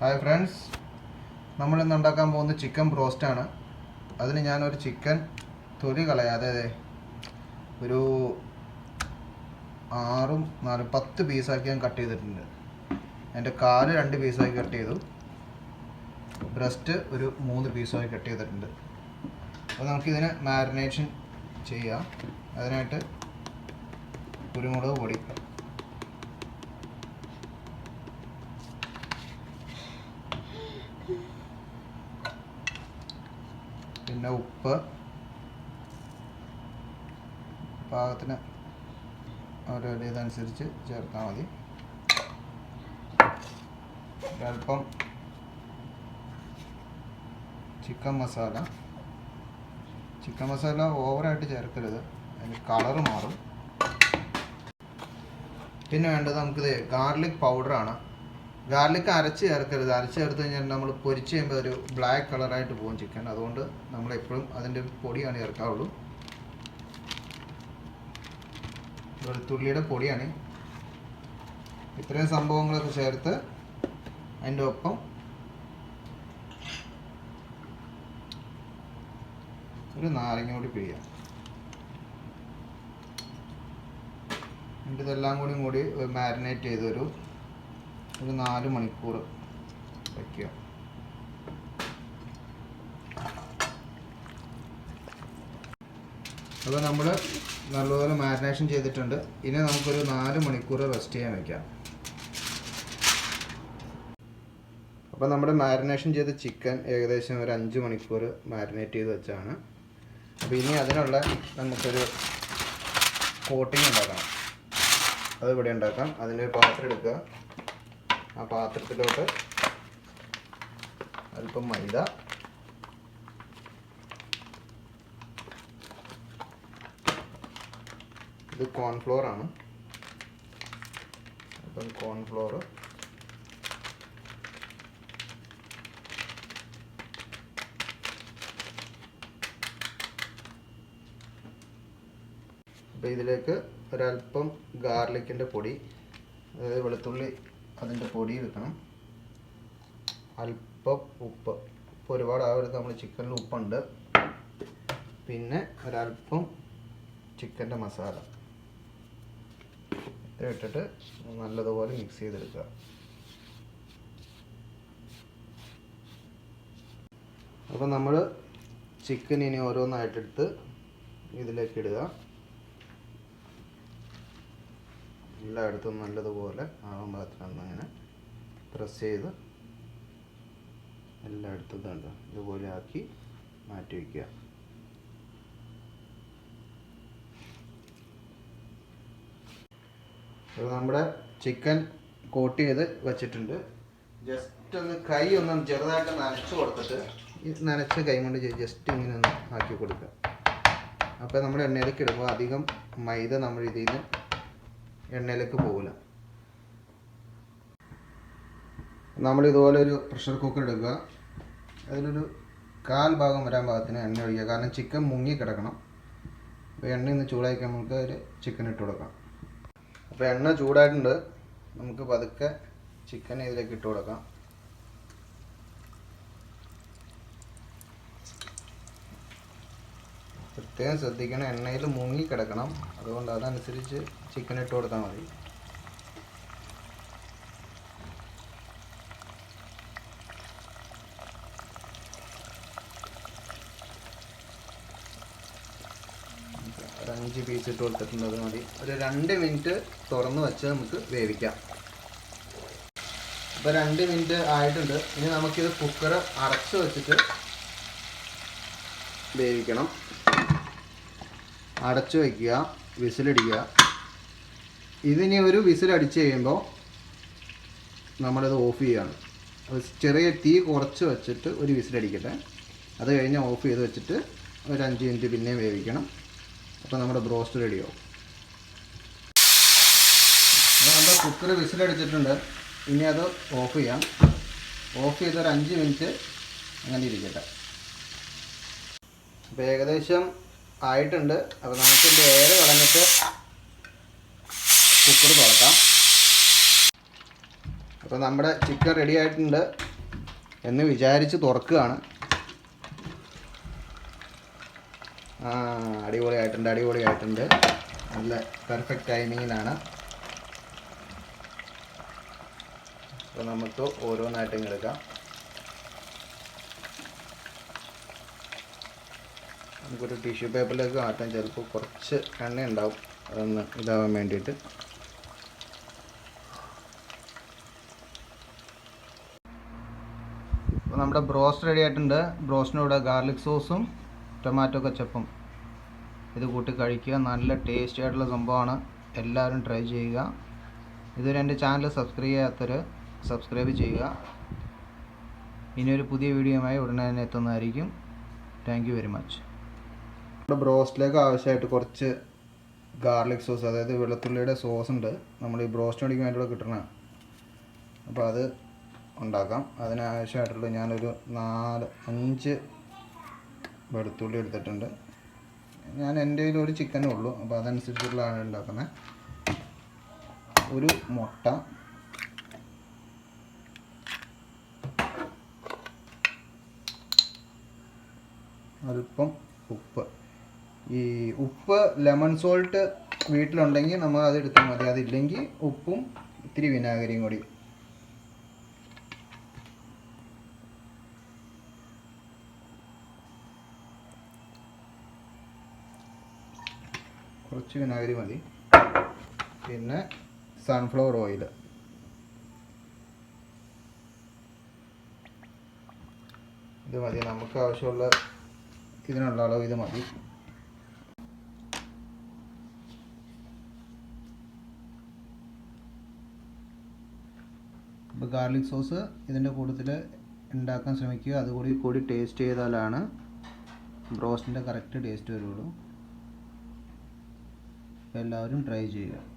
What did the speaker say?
Hi friends നമ്മൾ ഇന്ന് ഉണ്ടാക്കാൻ പോകുന്ന ചിക്കൻ ബ്രോസ്റ്റാണ് അതിന് ഞാനൊരു ചിക്കൻ തൊലി കളയാതെ ഒരു ആറും നാലും പത്ത് പീസാക്കി ഞാൻ കട്ട് ചെയ്തിട്ടുണ്ട്. എന്റെ കാൽ രണ്ട് പീസാക്കി കട്ട് ചെയ്തു. ബ്രസ്റ്റ് ഒരു മൂന്ന് പീസാക്കി കട്ട് ചെയ്തിട്ടുണ്ട്. അപ്പോൾ നമുക്കിതിന് മാരിനേഷൻ ചെയ്യാം. അതിനായിട്ട് കുരുമുളക് പൊടി പിന്നെ ഉപ്പ്. പാകത്തിന് ഓരോ ഇതനുസരിച്ച് ചേർത്താൽ മതി. ഒരല്പം ചിക്കൻ മസാല. ചിക്കൻ മസാല ഓവറായിട്ട് ചേർക്കരുത്. അതിന് കളർ മാറും. പിന്നെ വേണ്ടത് നമുക്കിത് ഗാർലിക് പൗഡറാണ്. ഗാർലിക് അരച്ച് ചേർക്കരുത്. അരച്ച് ചേർത്ത് കഴിഞ്ഞാൽ നമ്മൾ പൊരിച്ച് കഴിയുമ്പോൾ ഒരു ബ്ലാക്ക് കളറായിട്ട് പോകും ചിക്കൻ അതുകൊണ്ട് നമ്മൾ എപ്പോഴും അതിന്റെ പൊടിയാണ് ചേർക്കാവുള്ളൂ വെളുത്തുള്ളിയുടെ പൊടിയാണ്. ഇത്രയും സംഭവങ്ങളൊക്കെ ചേർത്ത് അതിന്റെ ഒപ്പം ഒരു നാരങ്ങ കൂടി പിഴിയാം. എന്നിട്ട് ഇതെല്ലാം കൂടി കൂടി മാരിനേറ്റ് ചെയ്ത് ഒരു നാല് മണിക്കൂർ വയ്ക്കുക അപ്പോൾ നമ്മൾ നല്ലപോലെ മാരിനേഷൻ ചെയ്തിട്ടുണ്ട്. ഇനി നമുക്കൊരു നാല് മണിക്കൂർ റെസ്റ്റ് ചെയ്യാൻ വയ്ക്കാം അപ്പോൾ നമ്മുടെ മാരിനേഷൻ ചെയ്ത ചിക്കൻ ഏകദേശം ഒരു അഞ്ച് മണിക്കൂർ മാരിനേറ്റ് ചെയ്ത് വെച്ചാണ്. അപ്പോൾ ഇനി അതിനുള്ള നമുക്കൊരു കോട്ടിംഗ് ഉണ്ടാക്കണം. അത് ഇവിടെ ഉണ്ടാക്കാം. അതിന്റെ പാത്രം എടുക്കുക. ആ പാത്രത്തിലോട്ട് അല്പം മൈദ. ഇത് കോൺഫ്ലോർ ആണ്. അപ്പം കോൺഫ്ലോർ അപ്പോൾ ഇതിലേക്ക് ഒരല്പം ഗാർലിക്കിന്റെ പൊടി അതായത് വെളുത്തുള്ളി അതിന്റെ പൊടി എടുക്കണം. അല്പം ഉപ്പ്. ഉപ്പ് ഒരുപാട് ആവരുത്. നമ്മൾ ചിക്കനിൽ ഉപ്പുണ്ട്. പിന്നെ ഒരല്പം ചിക്കന്റെ മസാല. ഇത്ര ഇട്ടിട്ട് നല്ലതുപോലെ മിക്സ് ചെയ്തെടുക്കുക. അപ്പോൾ നമ്മൾ ചിക്കൻ ഇനി ഓരോന്നായിട്ടെടുത്ത് ഇതിലേക്ക് ഇടുക. എല്ലായിടത്തും നല്ലതുപോലെ ആവാൻ പാകത്തിനൊന്ന് അങ്ങനെ പ്രസ് ചെയ്ത് എല്ലായിടത്തും ഇതുണ്ട് ഇതുപോലെ ആക്കി മാറ്റി വയ്ക്കുക നമ്മുടെ ചിക്കൻ കോട്ട് ചെയ്ത് വെച്ചിട്ടുണ്ട്. ജസ്റ്റ് ഒന്ന് കൈ ഒന്ന് ചെറുതായിട്ട് നനച്ച് കൊടുത്തിട്ട് ഈ നനച്ച കൈ കൊണ്ട് ജസ്റ്റ് ഇങ്ങനെ ഒന്ന് ആക്കി കൊടുക്കുക. അപ്പോൾ നമ്മൾ എണ്ണയിലേക്ക് ഇടുമ്പോൾ അധികം മൈദ നമ്മൾ ഇതിൽ നിന്ന് എണ്ണയിലേക്ക് പോകില്ല. നമ്മൾ ഇതുപോലെ ഒരു പ്രഷർ കുക്കർ എടുക്കുക. അതിലൊരു കാൽ ഭാഗം വരാൻ ഭാഗത്തിന് എണ്ണ ഒഴിക്കുക. കാരണം ചിക്കൻ മുങ്ങി കിടക്കണം. അപ്പോൾ എണ്ണ ഒന്ന് ചൂടാക്കി നമുക്ക് അതിൽ ചിക്കൻ ഇട്ട് കൊടുക്കാം. അപ്പോൾ എണ്ണ ചൂടായിട്ടുണ്ട്. നമുക്ക് പതുക്കെ ചിക്കൻ ഇതിലേക്ക് ഇട്ട് കൊടുക്കാം. പ്രത്യേകം ശ്രദ്ധിക്കണം. എണ്ണയിൽ മുങ്ങി കിടക്കണം. അതുകൊണ്ട് അതനുസരിച്ച് ചിക്കൻ ഇട്ട് കൊടുത്താൽ മതി. ഒരു അഞ്ച് പീസ് ഇട്ട് കൊടുത്തിട്ടുണ്ട് അത് മതി. ഒരു രണ്ട് മിനിറ്റ് തുറന്ന് വെച്ച് നമുക്ക് വേവിക്കാം. അപ്പോൾ രണ്ട് മിനിറ്റ് ആയിട്ടുണ്ട്. ഇനി നമുക്കിത് കുക്കർ അടച്ച് വെച്ചിട്ട് വേവിക്കണം. അടച്ചു വയ്ക്കുക വിസിലടിക്കുക. ഇതിനി ഒരു വിസിലടിച്ച് കഴിയുമ്പോൾ നമ്മളിത് ഓഫ് ചെയ്യുകയാണ്. ചെറിയ തീ കുറച്ച് വെച്ചിട്ട് ഒരു വിസിലടിക്കട്ടെ. അത് കഴിഞ്ഞ് ഓഫ് ചെയ്ത് വെച്ചിട്ട് ഒരു അഞ്ച് മിനിറ്റ് പിന്നെയും വേവിക്കണം. അപ്പോൾ നമ്മുടെ ബ്രോസ്റ്റ് റെഡിയാവും. അപ്പോൾ നമ്മുടെ കുക്കർ വിസിലടിച്ചിട്ടുണ്ട്. ഇനി അത് ഓഫ് ചെയ്യാം. ഓഫ് ചെയ്ത് ഒരു അഞ്ച് മിനിറ്റ് അങ്ങനെ ഇരിക്കട്ടെ. അപ്പോൾ ഏകദേശം ആയിട്ടുണ്ട്. അപ്പോൾ നമുക്ക് വേറെ കളഞ്ഞിട്ട് കുക്കർ തുറക്കാം. അപ്പോൾ നമ്മുടെ ചിക്കൻ റെഡി ആയിട്ടുണ്ട് എന്ന് വിചാരിച്ച് തുറക്കുകയാണ്. ആ അടിപൊളിയായിട്ടുണ്ട് അടിപൊളിയായിട്ടുണ്ട് നല്ല പെർഫെക്റ്റ് ടൈമിങ്ങിലാണ് അപ്പോൾ നമുക്ക് ഓരോന്നായിട്ടും എടുക്കാം. നമുക്കൊരു ടിഷ്യൂ പേപ്പറിലേക്ക് മാറ്റാൻ ചിലപ്പോൾ കുറച്ച് എണ്ണ ഉണ്ടാവും. അതൊന്ന് ഇതാവാൻ വേണ്ടിയിട്ട്. അപ്പോൾ നമ്മുടെ ബ്രോസ്റ്റ് റെഡി ആയിട്ടുണ്ട്. ബ്രോസ്റ്റിന്റെ കൂടെ ഗാർലിക് സോസും ടൊമാറ്റോ കച്ചപ്പും ഇത് കൂട്ടി കഴിക്കുക. നല്ല ടേസ്റ്റി ആയിട്ടുള്ള സംഭവമാണ്. എല്ലാവരും ട്രൈ ചെയ്യുക. ഇതുവരെ എന്റെ ചാനൽ സബ്സ്ക്രൈബ് ചെയ്യാത്തവർ സബ്സ്ക്രൈബ് ചെയ്യുക. ഇനിയൊരു പുതിയ വീഡിയോയുമായി ഉടനെ തന്നെ എത്തുന്നതായിരിക്കും. താങ്ക് വെരി മച്ച് നമ്മുടെ ബ്രോസ്റ്റിലേക്ക് ആവശ്യമായിട്ട് കുറച്ച് ഗാർലിക് സോസ് അതായത് വെളുത്തുള്ളിയുടെ സോസ് ഉണ്ട്. നമ്മൾ ഈ ബ്രോസ്റ്റ് മേടിക്കാൻ വേണ്ടിയിട്ട് കിട്ടണ. അപ്പോൾ അത് ഉണ്ടാക്കാം. അതിനാവശ്യമായിട്ടുള്ള ഞാനൊരു നാല് അഞ്ച് വെളുത്തുള്ളി എടുത്തിട്ടുണ്ട്. ഞാൻ എന്റെ കയ്യിൽ ഒരു ചിക്കനേ ഉള്ളൂ. അപ്പോൾ അതനുസരിച്ചുള്ളതാണ് ഉണ്ടാക്കുന്നത് ഒരു മുട്ട. അല്പം ഉപ്പ്. ഈ ഉപ്പ് ലെമൺ സോൾട്ട് വീട്ടിലുണ്ടെങ്കിൽ നമ്മൾ അത് എടുത്താൽ മതി. അതില്ലെങ്കിൽ ഉപ്പും ഇത്തിരി വിനാഗിരിയും കൂടി. കുറച്ച് വിനാഗിരി മതി. പിന്നെ സൺഫ്ലവർ ഓയിൽ ഇത് മതി. നമുക്ക് ആവശ്യമുള്ള ഇതിനുള്ള അളവ് ഇത് മതി. അപ്പോൾ ഗാർലിക് സോസ് ഇതിന്റെ കൂട്ടത്തിൽ ഉണ്ടാക്കാൻ ശ്രമിക്കുക. അതുകൂടി കൂടി ടേസ്റ്റ് ചെയ്താലാണ് ബ്രോസ്റ്റിന്റെ കറക്റ്റ് ടേസ്റ്റ് വരുള്ളൂ. എല്ലാവരും ട്രൈ ചെയ്യുക.